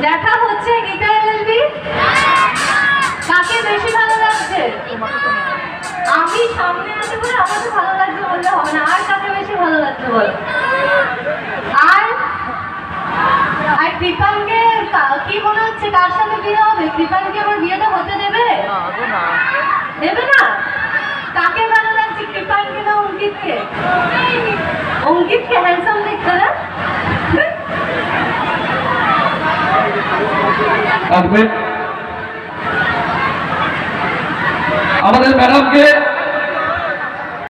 দেখা হচ্ছে গীতা এলএলবি কাকে বেশি ভালো লাগছে? আমি সামনে আছি বলে আমাকে ভালো লাগছে বললে হবে না। আর কাকে বেশি ভালো লাগছে বলো? আর আর কৃপানকে কা- মনে হচ্ছে? কার সাথে বিয়ে হবে? কৃপানকে আমার বিয়েটা হতে দেবে? দেবে না? কাকে ভালো লাগছে? কৃপানকে না অঙ্কিতকে? অঙ্কিতকে হ্যান্ডসাম দেখতে না? আসবে আমাদের ম্যাডামকে